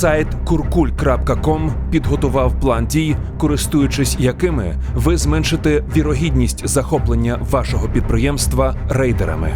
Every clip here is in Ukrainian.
Сайт kurkul.com підготував план дій, користуючись якими ви зменшите вірогідність захоплення вашого підприємства рейдерами.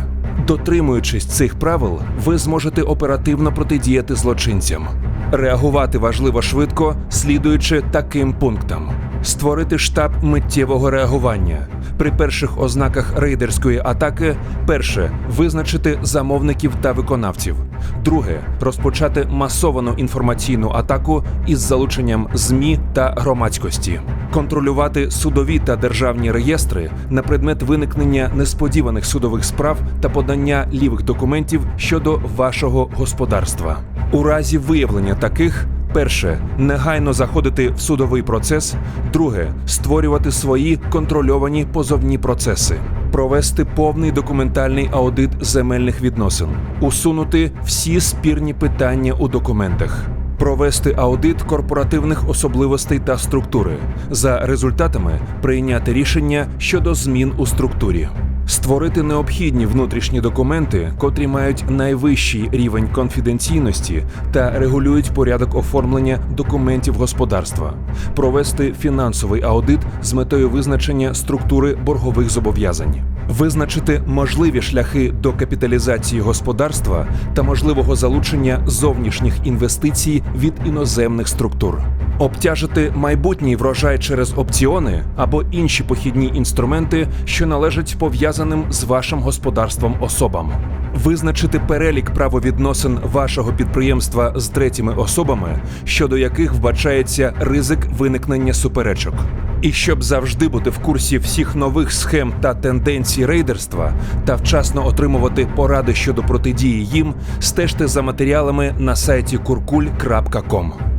Дотримуючись цих правил, ви зможете оперативно протидіяти злочинцям. Реагувати важливо швидко, слідуючи таким пунктам: створити штаб миттєвого реагування. При перших ознаках рейдерської атаки перше визначити замовників та виконавців. Друге розпочати масовану інформаційну атаку із залученням ЗМІ та громадськості, контролювати судові та державні реєстри на предмет виникнення несподіваних судових справ та подання лівих документів щодо вашого господарства. У разі виявлення таких Перше негайно заходити в судовий процес. Друге створювати свої контрольовані позовні процеси, провести повний документальний аудит земельних відносин, усунути всі спірні питання у документах. Провести аудит корпоративних особливостей та структури за результатами прийняти рішення щодо змін у структурі, створити необхідні внутрішні документи, котрі мають найвищий рівень конфіденційності та регулюють порядок оформлення документів господарства, провести фінансовий аудит з метою визначення структури боргових зобов'язань. Визначити можливі шляхи до капіталізації господарства та можливого залучення зовнішніх інвестицій від іноземних структур, обтяжити майбутній врожай через опціони або інші похідні інструменти, що належать пов'язаним з вашим господарством особам. Визначити перелік правовідносин вашого підприємства з третіми особами, щодо яких вбачається ризик виникнення суперечок. І щоб завжди бути в курсі всіх нових схем та тенденцій рейдерства та вчасно отримувати поради щодо протидії їм, стежте за матеріалами на сайті kurkul.com.